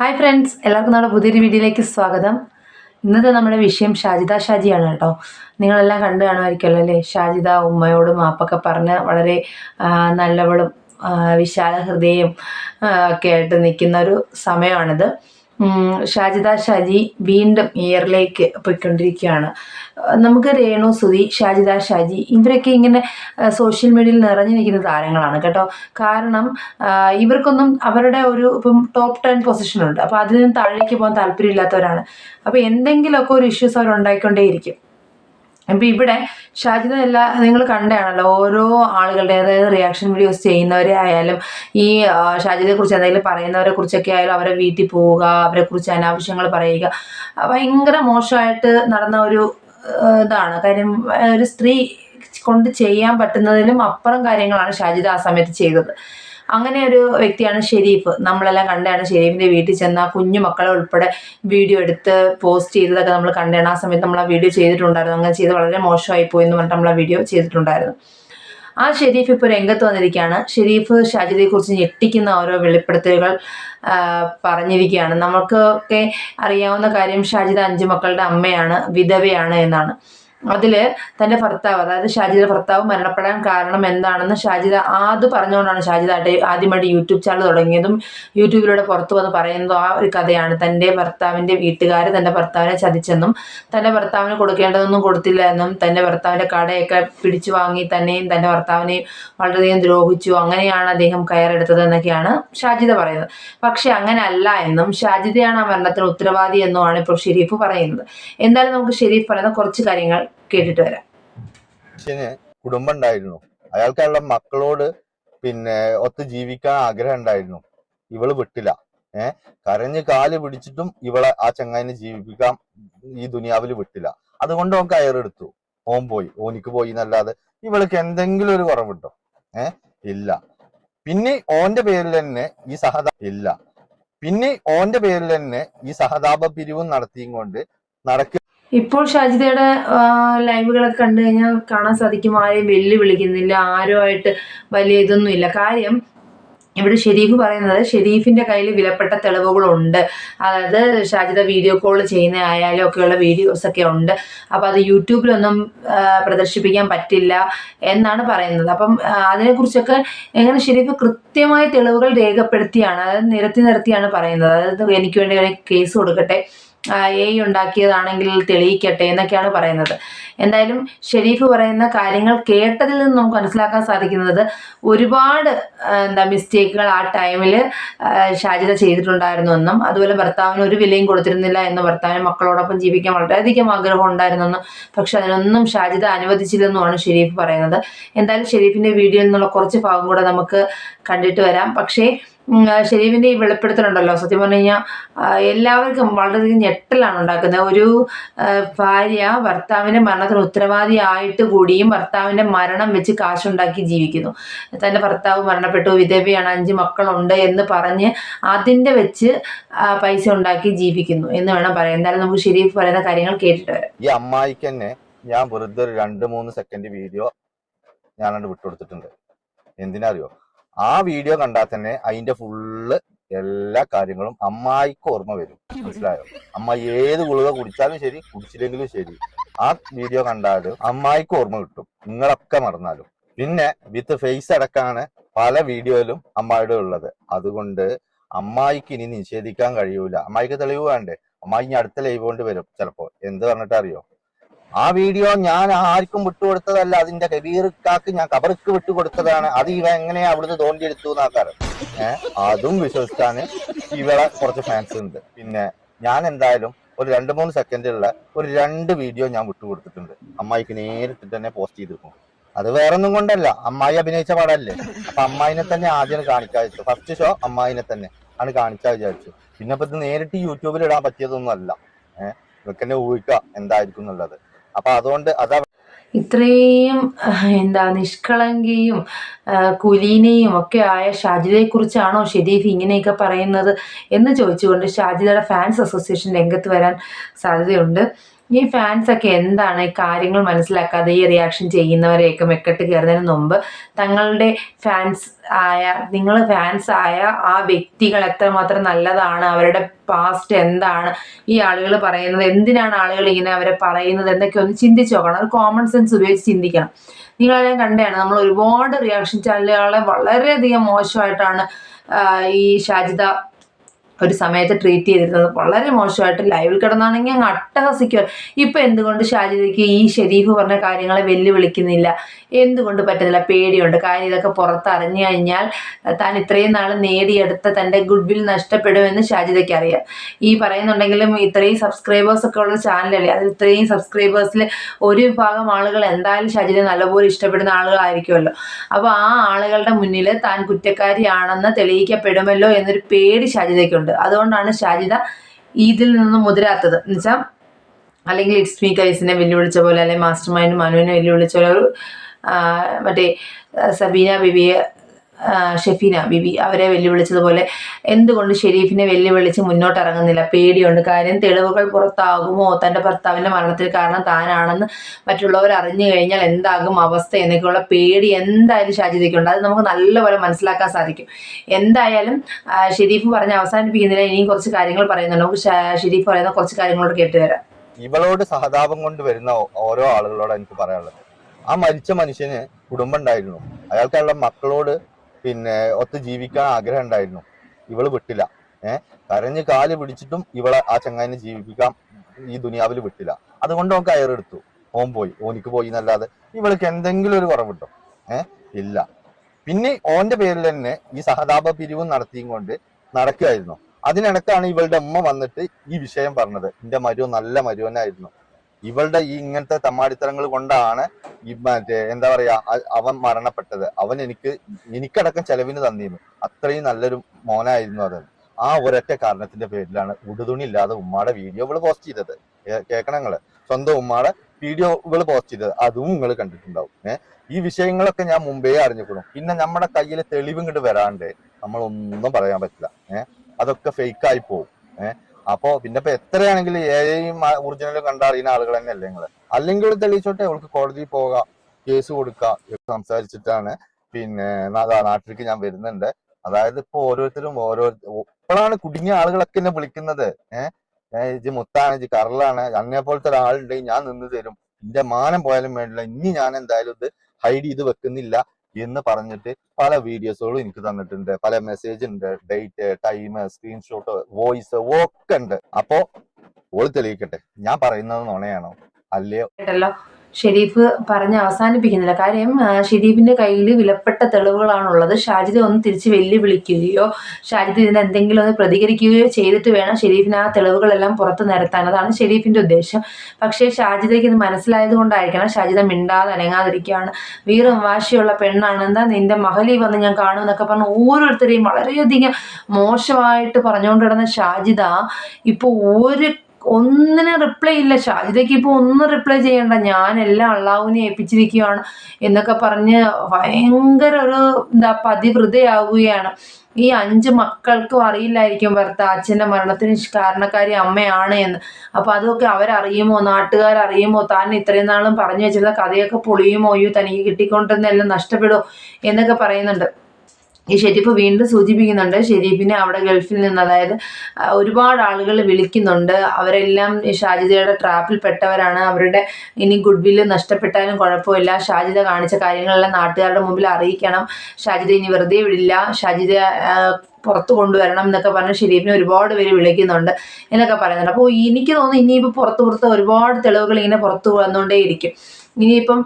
Hi friends എല്ലാവർക്കും നമ്മുടെ പുതിയൊരു വീഡിയോയിലേക്ക് സ്വാഗതം. ഇന്നത്തെ നമ്മുടെ വിഷയം ഷാജിദ ഷാജിയാണ് കേട്ടോ. നിങ്ങളെല്ലാം കണ്ടു കാണുമായിരിക്കുമല്ലോ അല്ലേ? ഷാജിദ ഉമ്മയോട് മാപ്പൊക്കെ പറഞ്ഞ് വളരെ നല്ലവളും വിശാല ഹൃദയം ഒക്കെ ആയിട്ട് നിൽക്കുന്ന ഒരു സമയമാണിത്. ഷാജിദ ഷാജി വീണ്ടും ഇയറിലേക്ക് പോയിക്കൊണ്ടിരിക്കുകയാണ്. നമുക്ക് രേണു സുധി ഷാജിദ ഷാജി ഇവരൊക്കെ ഇങ്ങനെ സോഷ്യൽ മീഡിയയിൽ നിറഞ്ഞു നിൽക്കുന്ന താരങ്ങളാണ് കേട്ടോ. കാരണം ഇവർക്കൊന്നും അവരുടെ ഒരു ഇപ്പം ടോപ്പ് ടെൻ പൊസിഷൻ ഉണ്ട്. അപ്പോൾ അതിൽ നിന്ന് താഴേക്ക് പോകാൻ താല്പര്യമില്ലാത്തവരാണ്. അപ്പോൾ എന്തെങ്കിലുമൊക്കെ ഒരു ഇഷ്യൂസ് അവർ ഉണ്ടായിക്കൊണ്ടേയിരിക്കും അപ്പം ഇവിടെ ഷാജിദ എല്ലാ നിങ്ങൾ കണ്ടാണല്ലോ ഓരോ ആളുകളുടെ അതായത് റിയാക്ഷൻ വീഡിയോസ് ചെയ്യുന്നവരെ ആയാലും ഈ ആ, ഷാജിദയെ കുറിച്ച് എന്തെങ്കിലും പറയുന്നവരെ കുറിച്ചൊക്കെ ആയാലും അവരെ വീട്ടിൽ പോവുക അവരെ കുറിച്ച് അനാവശ്യങ്ങൾ പറയുക. ഭയങ്കര മോശമായിട്ട് നടന്ന ഒരു ഇതാണ്. കാര്യം ഒരു സ്ത്രീ കൊണ്ട് ചെയ്യാൻ പറ്റുന്നതിലും അപ്പുറം കാര്യങ്ങളാണ് ഷാജിദ ആ സമയത്ത് ചെയ്തത്. അങ്ങനെ ഒരു വ്യക്തിയാണ് ഷെരീഫ്. നമ്മളെല്ലാം കണ്ടതാണ് ഷെരീഫിന്റെ വീട്ടിൽ ചെന്ന കുഞ്ഞു മക്കളെ ഉൾപ്പെടെ വീഡിയോ എടുത്ത് പോസ്റ്റ് ചെയ്തതൊക്കെ നമ്മൾ കണ്ടതാണ്. ആ സമയത്ത് നമ്മൾ ആ വീഡിയോ ചെയ്തിട്ടുണ്ടായിരുന്നു. അങ്ങനെ ചെയ്ത് വളരെ മോശമായി പോയി എന്ന് പറഞ്ഞിട്ട് നമ്മൾ ആ വീഡിയോ ചെയ്തിട്ടുണ്ടായിരുന്നു. ആ ഷെരീഫ് ഇപ്പോൾ രംഗത്ത് വന്നിരിക്കുകയാണ്. ഷെരീഫ് ഷാജിദയെക്കുറിച്ച് ഞെട്ടിക്കുന്ന ഓരോ വെളിപ്പെടുത്തലുകൾ പറഞ്ഞിരിക്കുകയാണ്. നമുക്കൊക്കെ അറിയാവുന്ന കാര്യം ഷാജിദ അഞ്ച് മക്കളുടെ അമ്മയാണ് വിധവയാണ് എന്നാണ്. അതിൽ തന്റെ ഭർത്താവ് അതായത് ഷാജിദ ഭർത്താവ് മരണപ്പെടാൻ കാരണം എന്താണെന്ന് ഷാജിദ ആദ്യം പറഞ്ഞുകൊണ്ടാണ് ഷാജിദ ആദ്യമായിട്ട് യൂട്യൂബ് ചാനൽ തുടങ്ങിയതും യൂട്യൂബിലൂടെ പുറത്തു വന്ന് പറയുന്നതും ആ ഒരു കഥയാണ്. തന്റെ ഭർത്താവിന്റെ വീട്ടുകാർ തന്റെ ഭർത്താവിനെ ചതിച്ചെന്നും തന്റെ ഭർത്താവിന് കൊടുക്കേണ്ടതൊന്നും കൊടുത്തില്ല എന്നും തന്റെ ഭർത്താവിന്റെ കടയൊക്കെ പിടിച്ചു വാങ്ങി തന്നെയും തന്റെ ഭർത്താവിനെയും വളരെയധികം ദ്രോഹിച്ചു. അങ്ങനെയാണ് അദ്ദേഹം കയറെടുത്തത് എന്നൊക്കെയാണ് ഷാജിദ പറയുന്നത്. പക്ഷേ അങ്ങനെ അല്ല എന്നും ഷാജിദയാണ് ആ മരണത്തിന് ഉത്തരവാദി എന്നുമാണ് ഇപ്പോൾ ഷെരീഫ് പറയുന്നത്. എന്തായാലും നമുക്ക് ഷെരീഫ് പറയുന്ന കുറച്ച് കാര്യങ്ങൾ കേട്ടിട്ട് വരാം. കുടുംബം ഉണ്ടായിരുന്നു. മക്കളോട് പിന്നെ ഒത്ത് ജീവിക്കാൻ ആഗ്രഹം ഉണ്ടായിരുന്നു. ഇവൾ വിട്ടില്ല. ഏഹ് കരഞ്ഞ് കാൽ പിടിച്ചിട്ടും ഇവളെ ആ ചങ്ങായിനെ ജീവിപ്പിക്കാം ഈ ദുനിയാവിൽ വിട്ടില്ല. അതുകൊണ്ട് ഓൻ കയറെടുത്തു. ഓൻ പോയി. ഓനിക്ക് പോയി എന്നല്ലാതെ ഇവൾക്ക് എന്തെങ്കിലും ഒരു കുറവുണ്ടോ? ഏഹ് ഇല്ല. പിന്നെ ഓന്റെ പേരിൽ തന്നെ ഈ സഹതാ ഇല്ല. പിന്നെ ഓന്റെ പേരിൽ തന്നെ ഈ സഹതാപ പിരിവും നടത്തിയും കൊണ്ട് നടക്ക ഇപ്പോൾ ഷാജിതയുടെ ലൈവുകളൊക്കെ കണ്ടു കഴിഞ്ഞാൽ കാണാൻ സാധിക്കും. ആരെയും വെല്ലുവിളിക്കുന്നില്ല ആരുമായിട്ട് വലിയ ഇതൊന്നുമില്ല. കാര്യം ഇവിടെ ഷെരീഫ് പറയുന്നത് ഷെരീഫിന്റെ കയ്യിൽ വിലപ്പെട്ട തെളിവുകളുണ്ട്. അതായത് ഷാജിത വീഡിയോ കോൾ ചെയ്യുന്ന ആയാലും ഒക്കെയുള്ള വീഡിയോസ് ഒക്കെ ഉണ്ട്. അപ്പോൾ അത് യൂട്യൂബിലൊന്നും പ്രദർശിപ്പിക്കാൻ പറ്റില്ല എന്നാണ് പറയുന്നത്. അപ്പം അതിനെക്കുറിച്ചൊക്കെ എങ്ങനെ ഷെരീഫ് കൃത്യമായ തെളിവുകൾ രേഖപ്പെടുത്തിയാണ് അതായത് നിരത്തി നിരത്തിയാണ് പറയുന്നത്. അതായത് എനിക്ക് വേണ്ടി കേസ് കൊടുക്കട്ടെ. എ ഉണ്ടാക്കിയതാണെങ്കിൽ തെളിയിക്കട്ടെ എന്നൊക്കെയാണ് പറയുന്നത്. എന്തായാലും ഷെരീഫ് പറയുന്ന കാര്യങ്ങൾ കേട്ടതിൽ നിന്ന് നമുക്ക് മനസ്സിലാക്കാൻ സാധിക്കുന്നത് ഒരുപാട് എന്താ മിസ്റ്റേക്കുകൾ ആ ടൈമിൽ ഷാജിത ചെയ്തിട്ടുണ്ടായിരുന്നു എന്നും അതുപോലെ ഭർത്താവിന് ഒരു വിലയും കൊടുത്തിരുന്നില്ല എന്ന് ഭർത്താവിന് മക്കളോടൊപ്പം ജീവിക്കാൻ വളരെയധികം ആഗ്രഹം ഉണ്ടായിരുന്നെന്നും പക്ഷെ അതിനൊന്നും ഷാജിത അനുവദിച്ചില്ലെന്നുമാണ് ഷെരീഫ് പറയുന്നത്. എന്തായാലും ഷെരീഫിന്റെ വീഡിയോയിൽ നിന്നുള്ള കുറച്ച് ഭാഗം കൂടെ നമുക്ക് കണ്ടിട്ട് വരാം. പക്ഷേ ഷെരീഫിന്റെ ഈ വെളിപ്പെടുത്തലുണ്ടല്ലോ. സത്യം പറഞ്ഞു കഴിഞ്ഞാൽ എല്ലാവർക്കും വളരെയധികം ഞെട്ടലാണ് ഉണ്ടാക്കുന്നത്. ഒരു ഭാര്യ ഭർത്താവിന്റെ മരണത്തിന് ഉത്തരവാദിയായിട്ട് കൂടിയും ഭർത്താവിന്റെ മരണം വെച്ച് കാശുണ്ടാക്കി ജീവിക്കുന്നു. തന്റെ ഭർത്താവ് മരണപ്പെട്ടു വിധവയാണ് അഞ്ച് മക്കളുണ്ട് എന്ന് പറഞ്ഞ് അതിന്റെ വെച്ച് പൈസ ഉണ്ടാക്കി ജീവിക്കുന്നു എന്ന് വേണം പറയാൻ. എന്തായാലും നമുക്ക് ഷെരീഫ് പറയുന്ന കാര്യങ്ങൾ കേട്ടിട്ട് വരാം. ഈ അമ്മായിക്ക് തന്നെ ഞാൻ വെറുതെ ഒരു രണ്ട് മൂന്ന് സെക്കൻഡ് വീഡിയോ ഞാനത് വിട്ടുകൊടുത്തിട്ടുണ്ട്. എന്തിനാ അറിയോ? ആ വീഡിയോ കണ്ടാൽ തന്നെ അതിന്റെ ഫുള്ള് എല്ലാ കാര്യങ്ങളും അമ്മായിക്ക് ഓർമ്മ വരും. മനസ്സിലായോ? അമ്മ ഏത് ഗുളിക കുടിച്ചാലും ശരി കുടിച്ചില്ലെങ്കിലും ശരി. ആ വീഡിയോ കണ്ടാലും അമ്മായിക്ക് ഓർമ്മ കിട്ടും. നിങ്ങളൊക്കെ മറന്നാലും. പിന്നെ വിത്ത് ഫേസ് അടക്കാണ് പല വീഡിയോയിലും അമ്മായിയുടെ ഉള്ളത്. അതുകൊണ്ട് അമ്മായിക്ക് ഇനി നിഷേധിക്കാൻ കഴിയൂല. അമ്മായിക്ക് തെളിവ് വേണ്ടേ? അമ്മായി ഇനി അടുത്ത ലൈവ് കൊണ്ട് വരും ചിലപ്പോ എന്ത് പറഞ്ഞിട്ട് അറിയോ? ആ വീഡിയോ ഞാൻ ആർക്കും വിട്ടുകൊടുത്തതല്ല. അതിന്റെ കബീർക്കാക്ക് ഞാൻ കബർക്ക് വിട്ടുകൊടുത്തതാണ്. അത് ഇവ എങ്ങനെയാ അവിടുന്ന് തോണ്ടിയെടുത്തു എന്നാക്കാറ് ഏഹ് അതും വിശ്വസിച്ചാണ് ഇവളെ കുറച്ച് ഫാൻസ് ഉണ്ട്. പിന്നെ ഞാൻ എന്തായാലും ഒരു രണ്ട് മൂന്ന് സെക്കൻഡുള്ള ഒരു രണ്ട് വീഡിയോ ഞാൻ വിട്ടുകൊടുത്തിട്ടുണ്ട്. അമ്മായിക്ക് നേരിട്ട് തന്നെ പോസ്റ്റ് ചെയ്തു അത് വേറൊന്നും കൊണ്ടല്ല. അമ്മായി അഭിനയിച്ച പടമല്ലേ അപ്പൊ അമ്മായിനെ തന്നെ ആദ്യം കാണിക്കാൻ വെച്ചു ഫസ്റ്റ് ഷോ അമ്മായിനെ തന്നെ ആണ് കാണിക്കാൻ വിചാരിച്ചു. പിന്നെ ഇപ്പൊ ഇത് നേരിട്ട് യൂട്യൂബിൽ ഇടാൻ പറ്റിയതൊന്നും അല്ല ഏഹ് ഇതൊക്കെ ഊഹിക്കുക എന്തായിരിക്കും എന്നുള്ളത്. അപ്പൊ അതുകൊണ്ട് അതാ ഇത്രയും എന്താ നിഷ്കളങ്കയും കുലീനയും ഒക്കെ ആയ ഷാജിദയെക്കുറിച്ചാണോ ഷെരീഫ് ഇങ്ങനെയൊക്കെ പറയുന്നത് എന്ന് ചോദിച്ചുകൊണ്ട് ഷാജിദയുടെ ഫാൻസ് അസോസിയേഷൻ രംഗത്ത് വരാൻ സാധ്യതയുണ്ട്. ഈ ഫാൻസ് ഒക്കെ എന്താണ് ഈ കാര്യങ്ങൾ മനസ്സിലാക്കാതെ ഈ റിയാക്ഷൻ ചെയ്യുന്നവരെയൊക്കെ മെക്കെട്ട് കയറുന്നതിന് മുമ്പ് തങ്ങളുടെ ഫാൻസ് ആയ നിങ്ങൾ ഫാൻസ് ആയ ആ വ്യക്തികൾ എത്രമാത്രം നല്ലതാണ് അവരുടെ പാസ്റ്റ് എന്താണ് ഈ ആളുകൾ പറയുന്നത് എന്തിനാണ് ആളുകൾ ഇങ്ങനെ അവരെ പറയുന്നത് എന്നൊക്കെ ഒന്ന് ചിന്തിച്ച് നോക്കണം. ഒരു കോമൺ സെൻസ് ഉപയോഗിച്ച് ചിന്തിക്കണം. നിങ്ങളെല്ലാം കണ്ടാണ് നമ്മൾ ഒരുപാട് റിയാക്ഷൻ ചാനലുകളെ വളരെയധികം മോശമായിട്ടാണ് ഈ ഷാജിദ ഒരു സമയത്ത് ട്രീറ്റ് ചെയ്തിരുന്നത്. വളരെ മോശമായിട്ട് ലൈവിൽ കിടന്നാണെങ്കിൽ അങ്ങ് അട്ടഹസിക്കുക ഇപ്പം എന്തുകൊണ്ട് ഷാജിദയ്ക്ക് ഈ ഷെരീഫ് പറഞ്ഞ കാര്യങ്ങളെ വെല്ലുവിളിക്കുന്നില്ല? എന്തുകൊണ്ട് പറ്റുന്നില്ല? പേടിയുണ്ട്. കാര്യം ഇതൊക്കെ പുറത്തറിഞ്ഞു കഴിഞ്ഞാൽ താൻ ഇത്രയും നാൾ നേടിയെടുത്ത തന്റെ ഗുഡ് വിൽ നഷ്ടപ്പെടുമെന്ന് ഷാജിദയ്ക്ക് അറിയാം ഈ പറയുന്നുണ്ടെങ്കിലും ഇത്രയും സബ്സ്ക്രൈബേഴ്സ് ഒക്കെ ഉള്ള ചാനലല്ലേ അതിൽ ഇത്രയും സബ്സ്ക്രൈബേഴ്സിൽ ഒരു വിഭാഗം ആളുകൾ എന്തായാലും ഷാജിദെ നല്ലപോലെ ഇഷ്ടപ്പെടുന്ന ആളുകളായിരിക്കുമല്ലോ. അപ്പോൾ ആ ആളുകളുടെ മുന്നിൽ താൻ കുറ്റക്കാരിയാണെന്ന് തെളിയിക്കപ്പെടുമല്ലോ എന്നൊരു പേടി ഷാജിദയ്ക്കുണ്ട് അതുകൊണ്ടാണ് ഷാജിദ ഈദിൽ നിന്ന് മുതിരാത്തത്. എന്നുവെച്ചാൽ അല്ലെങ്കിൽ ഇറ്റ്സ് മീ കൈസിനെ വെല്ലുവിളിച്ച പോലെ അല്ലെങ്കിൽ മാസ്റ്റർ മൈൻഡ് മനുവിനെ വെല്ലുവിളിച്ച പോലെ ഒരു മറ്റേ സബീന ബിബിയെ ഷെഫീന ബിബി അവരെ വെല്ലുവിളിച്ചതുപോലെ എന്തുകൊണ്ട് ഷെരീഫിനെ വെല്ലുവിളിച്ച് മുന്നോട്ടിറങ്ങുന്നില്ല? പേടിയുണ്ട്. കാര്യം തെളിവുകൾ പുറത്താകുമോ? തന്റെ ഭർത്താവിന്റെ മരണത്തിന് കാരണം താനാണെന്ന് മറ്റുള്ളവർ അറിഞ്ഞു കഴിഞ്ഞാൽ എന്താകും അവസ്ഥ എന്നൊക്കെയുള്ള പേടി എന്തായാലും ഷാജിതയ്ക്കുണ്ട് അത് നമുക്ക് നല്ലപോലെ മനസ്സിലാക്കാൻ സാധിക്കും. എന്തായാലും ഷെരീഫ് പറഞ്ഞ് അവസാനിപ്പിക്കുന്നില്ല ഇനിയും കുറച്ച് കാര്യങ്ങൾ പറയുന്നുണ്ട്. നമുക്ക് ഷെരീഫ് പറയുന്ന കുറച്ച് കാര്യങ്ങളോട് കേട്ട് വരാം. ഇവളോട് സഹതാപം കൊണ്ട് വരുന്ന ഓരോ ആളുകളോട് എനിക്ക് പറയാനുള്ളത്. ആ മരിച്ച മനുഷ്യന് കുടുംബം ഉണ്ടായിരുന്നു. അയാൾക്കുള്ള മക്കളോട് പിന്നെ ഒത്ത് ജീവിക്കാൻ ആഗ്രഹം ഉണ്ടായിരുന്നു. ഇവൾ വിട്ടില്ല. ഏഹ് കരഞ്ഞ് കാൽ പിടിച്ചിട്ടും ഇവളെ ആ ചങ്ങായിനെ ജീവിപ്പിക്കാം ഈ ദുനിയാവിൽ വിട്ടില്ല. അതുകൊണ്ട് ഓൻ കയറെടുത്തു. ഓൻ പോയി. ഓനിക്ക് പോയി എന്നല്ലാതെ ഇവൾക്ക് എന്തെങ്കിലും ഒരു കുറവുണ്ടോ? ഏഹ് ഇല്ല. പിന്നെ ഓന്റെ പേരിൽ തന്നെ ഈ സഹതാപ പിരിവും നടത്തിയും കൊണ്ട് നടക്കുകയായിരുന്നു. അതിനിടക്കാണ് ഇവളുടെ അമ്മ വന്നിട്ട് ഈ വിഷയം പറഞ്ഞത്. എന്റെ മരുവൻ നല്ല മരുവനായിരുന്നു. ഇവളുടെ ഈ ഇങ്ങനത്തെ തമ്മാടിത്തരങ്ങൾ കൊണ്ടാണ് ഈ മറ്റേ എന്താ പറയാ അവൻ മരണപ്പെട്ടത്. അവൻ എനിക്ക് എനിക്കടക്കം ചെലവിന് തന്നിരുന്നു. അത്രയും നല്ലൊരു മോനായിരുന്നു അത് ആ ഒരൊറ്റ കാരണത്തിന്റെ പേരിലാണ് ഉടുതുണി ഇല്ലാതെ ഉമ്മാടെ വീഡിയോ ഇവൾ പോസ്റ്റ് ചെയ്തത്. കേ- കേക്കണങ്ങൾ? സ്വന്തം ഉമ്മാടെ വീഡിയോ ഇവൾ പോസ്റ്റ് ചെയ്തത്. അതും നിങ്ങൾ കണ്ടിട്ടുണ്ടാവും. ഏഹ് ഈ വിഷയങ്ങളൊക്കെ ഞാൻ മുമ്പേ അറിഞ്ഞിക്കണം പിന്നെ നമ്മുടെ കയ്യിൽ തെളിവ് ഇങ്ങോട്ട് വരാണ്ട് നമ്മളൊന്നും പറയാൻ പറ്റില്ല. ഏഹ് അതൊക്കെ ഫേക്കായി പോകും ഏഹ് അപ്പോ പിന്നെ ഇപ്പൊ എത്രയാണെങ്കിലും ഏഴയും ഒറിജിനലും കണ്ടറിയുന്ന ആളുകൾ തന്നെയല്ലേ നിങ്ങൾ? അല്ലെങ്കിൽ തെളിയിച്ചോട്ടെ അവൾക്ക് കോടതിയിൽ പോകാം കേസ് കൊടുക്കാം സംസാരിച്ചിട്ടാണ്. പിന്നെ നാട്ടിലേക്ക് ഞാൻ വരുന്നുണ്ട്. അതായത് ഇപ്പൊ ഓരോരുത്തരും ഓരോ ഇപ്പോഴാണ് കുടുങ്ങിയ ആളുകളൊക്കെ എന്നെ വിളിക്കുന്നത്. ഏഹ് ഇജ് മുത്താണ് ഇജ് കറലാണ് അന്നെ പോലത്തെ ഒരാളുണ്ടെങ്കിൽ ഞാൻ നിന്ന് തരും. എന്റെ മാനം പോയാലും വേണ്ടില്ല. ഇനി ഞാൻ എന്തായാലും ഇത് ഹൈഡ് ചെയ്ത് വെക്കുന്നില്ല. എന്ന് പറഞ്ഞിട്ട് പല വീഡിയോസുകളും എനിക്ക് തന്നിട്ടുണ്ട്. പല മെസ്സേജ് ഉണ്ട് ഡേറ്റ് ടൈം സ്ക്രീൻഷോട്ട് വോയിസ് ഒക്കെ ഉണ്ട്. അപ്പോ ഓൾ തെളിയിക്കട്ടെ. ഞാൻ പറയുന്നത് നുണയാണോ? അല്ലയോ? ഷെരീഫ് പറഞ്ഞ് അവസാനിപ്പിക്കുന്നില്ല. കാര്യം ഷെരീഫിന്റെ കയ്യിൽ വിലപ്പെട്ട തെളിവുകളാണുള്ളത്. ഷാജിദ് ഒന്ന് തിരിച്ച് വെല്ലുവിളിക്കുകയോ ഷാജിദ് ഇതിന് എന്തെങ്കിലും ഒന്ന് പ്രതികരിക്കുകയോ ചെയ്തിട്ട് വേണം ഷെരീഫിന് ആ തെളിവുകളെല്ലാം പുറത്ത് നിരത്താൻ. അതാണ് ഷെരീഫിന്റെ ഉദ്ദേശം. പക്ഷേ ഷാജിദയ്ക്ക് ഇത് മനസ്സിലായത് കൊണ്ടായിരിക്കണം ഷാജിദ മിണ്ടാതെ അനങ്ങാതിരിക്കുകയാണ്. വീറും വാശിയുള്ള പെണ്ണാണ്. എന്താ നിന്റെ മഹലി വന്ന് ഞാൻ കാണും എന്നൊക്കെ പറഞ്ഞ് ഓരോരുത്തരെയും വളരെയധികം മോശമായിട്ട് പറഞ്ഞുകൊണ്ട് കിടന്ന ഷാജിദ ഇപ്പോൾ ഒരു ഒന്നിനും റിപ്ലൈ ഇല്ല. ഷാജിദയ്ക്ക് ഇപ്പോൾ ഒന്നും റിപ്ലൈ ചെയ്യണ്ട. ഞാൻ എല്ലാം അള്ളാഹുവിനെ ഏൽപ്പിച്ചിരിക്കുകയാണ് എന്നൊക്കെ പറഞ്ഞ് ഭയങ്കര ഒരു എന്താ പതിവൃതയാവുകയാണ്. ഈ അഞ്ച് മക്കൾക്കും അറിയില്ലായിരിക്കും ഭർത്ത അച്ഛന്റെ മരണത്തിന് കാരണക്കാരി അമ്മയാണ് എന്ന്. അപ്പോൾ അതൊക്കെ അവരറിയുമോ? നാട്ടുകാരറിയുമോ? താൻ ഇത്രയും നാളും പറഞ്ഞു വെച്ചിരുന്ന കഥയൊക്കെ പൊളിയുമോ? അയ്യോ തനിക്ക് കിട്ടിക്കൊണ്ടിരുന്ന എല്ലാം നഷ്ടപ്പെടുമോ? എന്നൊക്കെ പറയുന്നുണ്ട്. ഈ ഷെരീഫ് വീണ്ടും സൂചിപ്പിക്കുന്നുണ്ട്. ഷെരീഫിനെ അവിടെ ഗൾഫിൽ നിന്ന് അതായത് ഒരുപാട് ആളുകൾ വിളിക്കുന്നുണ്ട്. അവരെല്ലാം ഷാജിദയുടെ ട്രാപ്പിൽ പെട്ടവരാണ് അവരുടെ ഇനി ഗുഡ് വില്ല് നഷ്ടപ്പെട്ടാലും കുഴപ്പമില്ല. ഷാജിദ കാണിച്ച കാര്യങ്ങളെല്ലാം നാട്ടുകാരുടെ മുമ്പിൽ അറിയിക്കണം. ഷാജിദ ഇനി വെറുതെ വിടില്ല. ഷാജിദ പുറത്തു കൊണ്ടുവരണം എന്നൊക്കെ പറഞ്ഞ് ഷെരീഫിനെ ഒരുപാട് പേര് വിളിക്കുന്നുണ്ട് എന്നൊക്കെ പറയുന്നുണ്ട്. അപ്പോൾ എനിക്ക് തോന്നുന്നു ഇനിയിപ്പോൾ പുറത്ത് പുറത്ത് ഒരുപാട് തെളിവുകൾ ഇങ്ങനെ പുറത്ത് വന്നുകൊണ്ടേയിരിക്കും. ഇനിയിപ്പം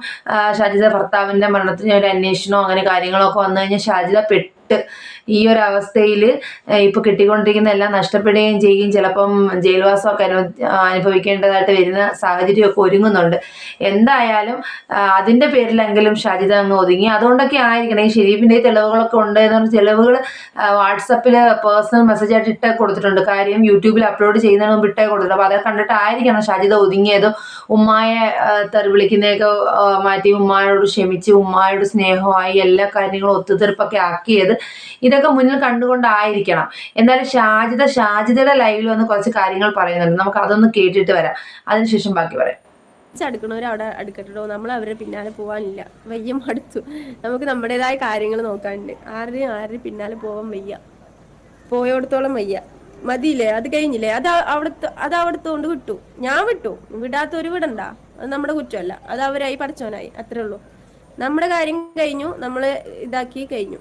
ഷാജിദ ഭർത്താവിന്റെ മരണത്തിന് ഒരു അന്വേഷണമോ അങ്ങനെ കാര്യങ്ങളൊക്കെ വന്നു കഴിഞ്ഞാൽ ഷാജിദ പെട്ട് ഈ ഒരു അവസ്ഥയിൽ ഇപ്പോൾ കിട്ടിക്കൊണ്ടിരിക്കുന്ന എല്ലാം നഷ്ടപ്പെടുകയും ചെയ്യുകയും ചിലപ്പം ജയിൽവാസമൊക്കെ അനു അനുഭവിക്കേണ്ടതായിട്ട് വരുന്ന സാഹചര്യമൊക്കെ ഒരുങ്ങുന്നുണ്ട്. എന്തായാലും അതിന്റെ പേരിലെങ്കിലും ഷാജിത അങ്ങ് ഒതുങ്ങി. അതുകൊണ്ടൊക്കെ ആയിരിക്കണം. ഈ ഷെരീഫിന്റെ തെളിവുകളൊക്കെ ഉണ്ട് എന്ന് പറഞ്ഞ തെളിവുകൾ വാട്സപ്പിൽ പേഴ്സണൽ മെസ്സേജ് ആയിട്ട് ഇട്ടേ കൊടുത്തിട്ടുണ്ട്. കാര്യം യൂട്യൂബിൽ അപ്ലോഡ് ചെയ്യുന്നതിന് മുമ്പ് ഇട്ടേ കൊടുത്തിട്ടുണ്ട്. അപ്പോൾ അതൊക്കെ കണ്ടിട്ടായിരിക്കണം ഷാജിത ഒതുങ്ങിയതും. ഉമ്മായെ തെറി വിളിക്കുന്നതൊക്കെ മാറ്റി ഉമ്മായോട് ക്ഷമിച്ച് ഉമ്മായോട് സ്നേഹമായി എല്ലാ കാര്യങ്ങളും ഒത്തുതീർപ്പൊക്കെ ആക്കിയത് ഇതൊക്കെ മുന്നിൽ കണ്ടുകൊണ്ടായിരിക്കണം. എന്നാലും ഷാജിത ഷാജിതയുടെ ലൈവിൽ വന്ന് കുറച്ച് കാര്യങ്ങൾ പറയുന്നുണ്ട്. നമുക്ക് അതൊന്ന് കേട്ടിട്ട് വരാം. അതിനുശേഷം ബാക്കി പറയാം. അടുക്കണവർ അവിടെ അടുക്കട്ടോ നമ്മൾ അവരുടെ പിന്നാലെ പോകാനില്ല വയ്യ മടുത്തു. നമുക്ക് നമ്മുടേതായ കാര്യങ്ങൾ നോക്കാനുണ്ട്. ആരുടെയും ആരുടെയും പിന്നാലെ പോകാൻ വയ്യ. പോയോടത്തോളം വയ്യ. മതിയില്ലേ? അത് കഴിഞ്ഞില്ലേ? അത് അവിടുത്തെ അത് അവിടുത്തെ കൊണ്ട് വിട്ടു. ഞാൻ വിട്ടു. വിടാത്തൊരു വിടണ്ട. അത് നമ്മുടെ കുറ്റമല്ല. അത് അവരായി പഠിച്ചവനായി. അത്രേ ഉള്ളൂ. നമ്മുടെ കാര്യം കഴിഞ്ഞു നമ്മൾ ഇതാക്കി കഴിഞ്ഞു.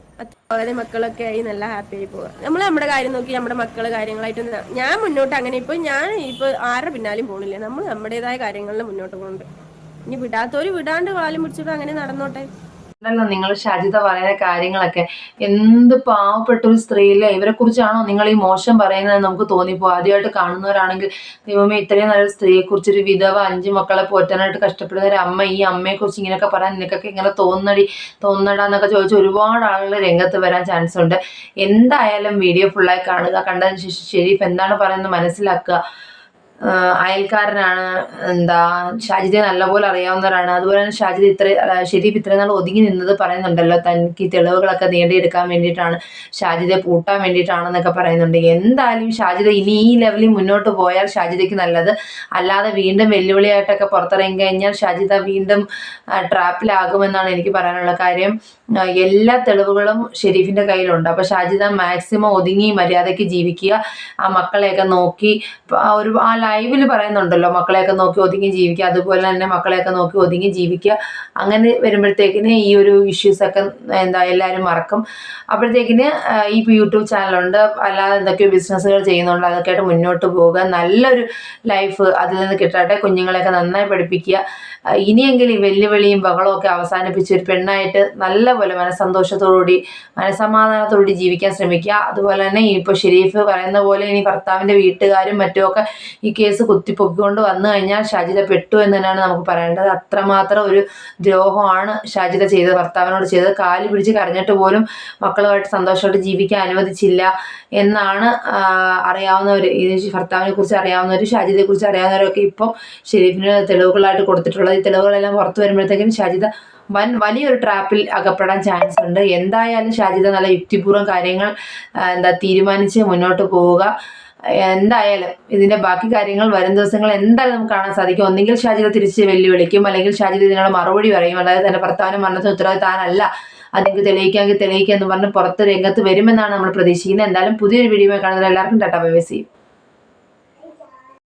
വളരെ മക്കളൊക്കെ ആയി നല്ല ഹാപ്പി ആയി പോവുക നമ്മൾ നമ്മുടെ കാര്യം നോക്കി നമ്മുടെ മക്കൾ കാര്യങ്ങളായിട്ട് ഞാൻ മുന്നോട്ട് അങ്ങനെ ഇപ്പൊ ഞാൻ ഇപ്പൊ ആരുടെ പിന്നാലും പോണില്ല. നമ്മൾ നമ്മുടേതായ കാര്യങ്ങളിൽ മുന്നോട്ട് പോകുന്നുണ്ട് ഇനി വിടാത്തവര് വിടാണ്ട് വാലും പിടിച്ചിട്ട് അങ്ങനെ നടന്നോട്ടെ? ഉണ്ടല്ലോ നിങ്ങൾ ഷാജിത പറയുന്ന കാര്യങ്ങളൊക്കെ. എന്ത് പാവപ്പെട്ട ഒരു സ്ത്രീയിലെ ഇവരെ കുറിച്ചാണോ നിങ്ങൾ ഈ മോശം പറയുന്നത് നമുക്ക് തോന്നിപ്പോ ആദ്യമായിട്ട് കാണുന്നവരാണെങ്കിൽ ദൈവമേ ഇത്രയും നല്ല സ്ത്രീയെ കുറിച്ച് ഒരു വിധവ അഞ്ച് മക്കളെ പോറ്റാനായിട്ട് കഷ്ടപ്പെടുന്ന ഒരു അമ്മ ഈ അമ്മയെ കുറിച്ച് ഇങ്ങനെയൊക്കെ പറയാൻ നിനക്കൊക്കെ ഇങ്ങനെ തോന്നടി തോന്നടാന്നൊക്കെ ചോദിച്ച് ഒരുപാട് ആളുകൾ രംഗത്ത് വരാൻ ചാൻസ് ഉണ്ട്. എന്തായാലും വീഡിയോ ഫുള്ളായി കാണുക കണ്ടതിന് ശേഷം ഷെരീഫ് എന്താണ് പറയുന്നത് മനസ്സിലാക്കുക. അയൽക്കാരനാണ് എന്താ ഷാജിദെ നല്ലപോലെ അറിയാവുന്നവരാണ്. അതുപോലെ തന്നെ ഷാജിദ് ഇത്ര ഷെരീഫ് ഇത്രയും നാൾ ഒതുങ്ങി നിന്നത് പറയുന്നുണ്ടല്ലോ. തനിക്ക് തെളിവുകളൊക്കെ നേടിയെടുക്കാൻ വേണ്ടിയിട്ടാണ് ഷാജിദെ പൂട്ടാൻ വേണ്ടിയിട്ടാണെന്നൊക്കെ പറയുന്നുണ്ട്. എന്തായാലും ഷാജിദ ഇനി ഈ ലെവലിൽ മുന്നോട്ട് പോയാൽ ഷാജിദയ്ക്ക് നല്ലത്. അല്ലാതെ വീണ്ടും വെല്ലുവിളിയായിട്ടൊക്കെ പുറത്തിറങ്ങി കഴിഞ്ഞാൽ ഷാജിദ വീണ്ടും ട്രാപ്പിലാകുമെന്നാണ് എനിക്ക് പറയാനുള്ള കാര്യം. എല്ലാ തെളിവുകളും ഷെരീഫിന്റെ കയ്യിലുണ്ട്. അപ്പോൾ ഷാജിദ മാക്സിമം ഒതുങ്ങി മര്യാദയ്ക്ക് ജീവിക്കുക. ആ മക്കളെയൊക്കെ നോക്കി ഒരു ആ ലൈവിൽ പറയുന്നുണ്ടല്ലോ മക്കളെയൊക്കെ നോക്കി ഒതുങ്ങി ജീവിക്കുക അതുപോലെ തന്നെ മക്കളെയൊക്കെ നോക്കി ഒതുങ്ങി ജീവിക്കുക. അങ്ങനെ വരുമ്പോഴത്തേക്കിന് ഈ ഒരു ഇഷ്യൂസൊക്കെ എന്താ എല്ലാവരും മറക്കും. അപ്പോഴത്തേക്കിന് ഈ യൂട്യൂബ് ചാനലുണ്ട് അല്ലാതെ എന്തൊക്കെയോ ബിസിനസ്സുകൾ ചെയ്യുന്നുണ്ട് അതൊക്കെ ആയിട്ട് മുന്നോട്ട് പോവുക. നല്ലൊരു ലൈഫ് അതിൽ നിന്ന് കിട്ടട്ടെ കുഞ്ഞുങ്ങളെയൊക്കെ നന്നായി പഠിപ്പിക്കുക. ഇനിയെങ്കിലും ഈ വെല്ലുവിളിയും ബഹളവും ഒക്കെ അവസാനിപ്പിച്ച് ഒരു പെണ്ണായിട്ട് നല്ലപോലെ മനസ്സന്തോഷത്തോടുകൂടി മനസ്സമാധാനത്തോടുകൂടി ജീവിക്കാൻ ശ്രമിക്കുക. അതുപോലെ തന്നെ ഇപ്പോൾ ഷെരീഫ് പറയുന്ന പോലെ ഇനി ഭർത്താവിന്റെ വീട്ടുകാരും മറ്റുമൊക്കെ ഈ കേസ് കുത്തിപ്പൊക്കിക്കൊണ്ട് വന്നു കഴിഞ്ഞാൽ ഷാജിത പെട്ടു എന്ന് തന്നെയാണ് നമുക്ക് പറയേണ്ടത്. അത്രമാത്രം ഒരു ദ്രോഹമാണ് ഷാജിത ചെയ്തത് ഭർത്താവിനോട് ചെയ്തത്. കാൽ പിടിച്ച് കരഞ്ഞിട്ട് പോലും മക്കളുമായിട്ട് സന്തോഷമായിട്ട് ജീവിക്കാൻ അനുവദിച്ചില്ല എന്നാണ് അറിയാവുന്നവർ ഈ ഭർത്താവിനെ കുറിച്ച് അറിയാവുന്നവർ ഷാജിതയെ കുറിച്ച് അറിയാവുന്നവരൊക്കെ ഇപ്പം ഷെരീഫിന് തെളിവുകളായിട്ട് കൊടുത്തിട്ടുള്ളത്. ഈ തെളിവുകളെല്ലാം പുറത്തു വരുമ്പോഴത്തേക്കും ഷാജിദ വൻ വലിയൊരു ട്രാപ്പിൽ അകപ്പെടാൻ ചാൻസ് ഉണ്ട്. എന്തായാലും ഷാജിത നല്ല യുക്തിപൂർവം കാര്യങ്ങൾ എന്താ തീരുമാനിച്ച് മുന്നോട്ട് പോവുക. എന്തായാലും ഇതിന്റെ ബാക്കി കാര്യങ്ങൾ വരും ദിവസങ്ങൾ എന്തായാലും നമുക്ക് കാണാൻ സാധിക്കും. ഒന്നെങ്കിൽ ഷാജിത തിരിച്ച് വെല്ലുവിളിക്കും അല്ലെങ്കിൽ ഷാജിത ഇതിനുള്ള മറുപടി പറയും. അതായത് തന്റെ ഭർത്താവിന്റെ മരണത്തിന് ഉത്തരവാദി താനല്ല. അതെനിക്ക് തെളിയിക്കാമെങ്കിൽ തെളിയിക്കുക എന്ന് പറഞ്ഞ് പുറത്ത് രംഗത്ത് വരുമെന്നാണ് നമ്മൾ പ്രതീക്ഷിക്കുന്നത്. എന്തായാലും പുതിയൊരു വീഡിയോ കാണുന്നത് എല്ലാവർക്കും ടാറ്റാ ബൈ ബൈ